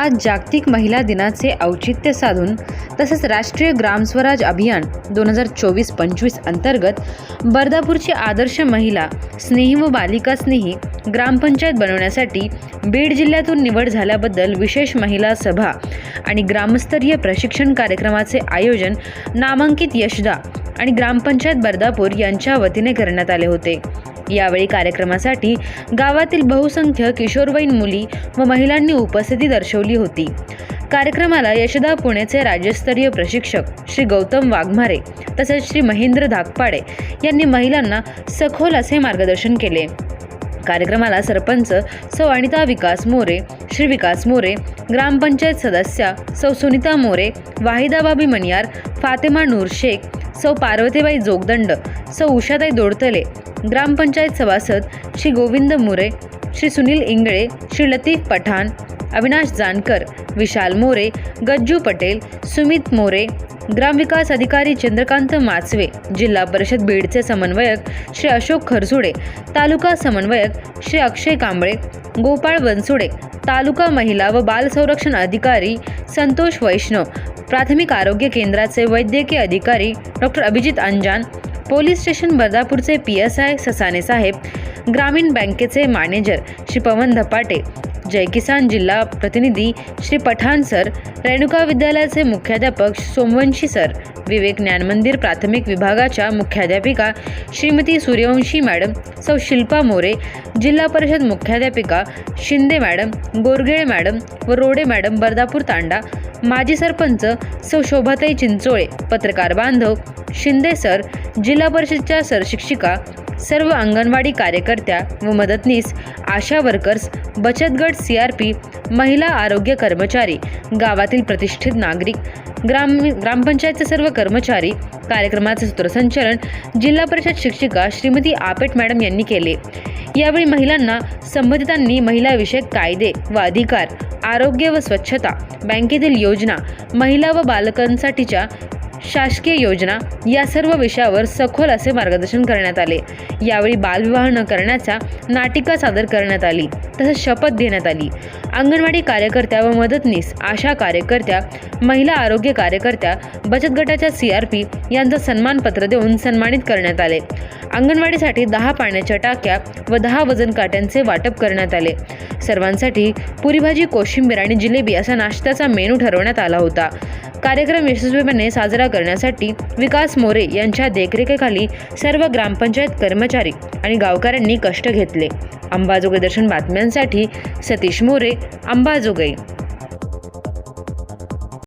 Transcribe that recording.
आज जागतिक महिला दिनाचे औचित्य साधून तसेच राष्ट्रीय ग्रामस्वराज अभियान दोन हजार चोवीस पंचवीस अंतर्गत बर्दापूरची आदर्श महिला स्नेही व बालिका स्नेही ग्रामपंचायत बनवण्यासाठी बीड जिल्ह्यातून निवड झाल्याबद्दल विशेष महिला सभा आणि ग्रामस्तरीय प्रशिक्षण कार्यक्रमाचे आयोजन नामांकित यशदा आणि ग्रामपंचायत बर्दापूर यांच्या वतीने करण्यात आले होते. यावेळी कार्यक्रमासाठी गावातील बहुसंख्य किशोरवयीन मुली व महिलांनी उपस्थिती दर्शवली होती. कार्यक्रमाला यशदा पुणेचे राज्यस्तरीय प्रशिक्षक श्री गौतम वाघमारे तसेच श्री महेंद्र धाकपाडे यांनी महिलांना सखोल असे मार्गदर्शन केले. कार्यक्रमाला सरपंच सौ अनिता विकास मोरे श्री विकास मोरे ग्रामपंचायत सदस्या सौ सुनीता मोरे वाहिदाबाबी मनियार फातेमा नूर शेख सौ पार्वतीबाई जोगदंड सौ उषाताई दोडतले ग्रामपंचायत सभासद श्री गोविंद मोरे श्री सुनील इंगळे श्री लतीफ पठाण अविनाश जानकर विशाल मोरे गज्जू पटेल सुमित मोरे ग्रामविकास अधिकारी चंद्रकांत माचवे जिल्हा परिषद बीडचे समन्वयक श्री अशोक खरसुडे तालुका समन्वयक श्री अक्षय कांबळे गोपाळ बनसुडे तालुका महिला व बाल संरक्षण अधिकारी संतोष वैष्णव प्राथमिक आरोग्य केंद्राचे वैद्यकीय अधिकारी doctor Abhijit Anjan police station बर्दापूरचे P S I Sasane साहेब ग्रामीण बँकेचे मॅनेजर श्री पवन धपाटे जय किसान जिल्हा प्रतिनिधी श्री पठाण सर रेणुका विद्यालयाचे मुख्याध्यापक सोमवंशी सर विवेक ज्ञान मंदिर प्राथमिक विभागाच्या मुख्याध्यापिका श्रीमती सूर्यवंशी मॅडम सौ शिल्पा मोरे जिल्हा परिषद मुख्याध्यापिका शिंदे मॅडम गोरगेळे मॅडम व रोडे मॅडम बर्दापूर तांडा माजी सरपंच सौ शोभाताई चिंचोळे पत्रकार बांधव शिंदे सर जिल्हा परिषदच्या सरशिक्षिका सर्व अंगणवाडी कार्यकर्त्या व मदतनीस आशा वर्कर्स बचत गट सी आर पी महिला आरोग्य कर्मचारी गावातील प्रतिष्ठित नागरिक ग्राम ग्रामपंचायतचे सर्व कर्मचारी कार्यक्रमाचे सूत्रसंचालन जिल्हा परिषद शिक्षिका श्रीमती आपेट मॅडम यांनी केले. यावेळी महिलांना संबंधितांनी महिलाविषयक कायदे व अधिकार आरोग्य व स्वच्छता बँकेतील योजना महिला व बालकांसाठीच्या शासकीय योजना या सर्व विषयावर सखोल असे मार्गदर्शन करण्यात आले. यावेळी बालविवाह न करण्याचा नाटिका सादर करण्यात आली. तसेच शपथ देण्यात आली. अंगणवाडी कार्यकर्त्या व मदतनीस आशा कार्यकर्त्या महिला आरोग्य कार्यकर्त्या बचत गटाच्या सी आर पी यांचं सन्मानपत्र देऊन सन्मानित करण्यात आले. अंगणवाडीसाठी दहा पाण्याच्या टाक्या व दहा वजन काट्यांचे वाटप करण्यात आले. सर्वांसाठी पुरी भाजी कोशिंबीर आणि जिलेबी असा नाश्त्याचा मेनू ठरवण्यात आला होता. कार्यक्रम यशस्वीपणे साजरा करण्यासाठी विकास मोरे यांच्या देखरेखीखाली सर्व ग्रामपंचायत कर्मचारी आणि गावकऱ्यांनी कष्ट घेतले. अंबाजोगाई दर्शन बातम्यांसाठी न्यूजसाठी सतीश मोरे अंबाजोगाई.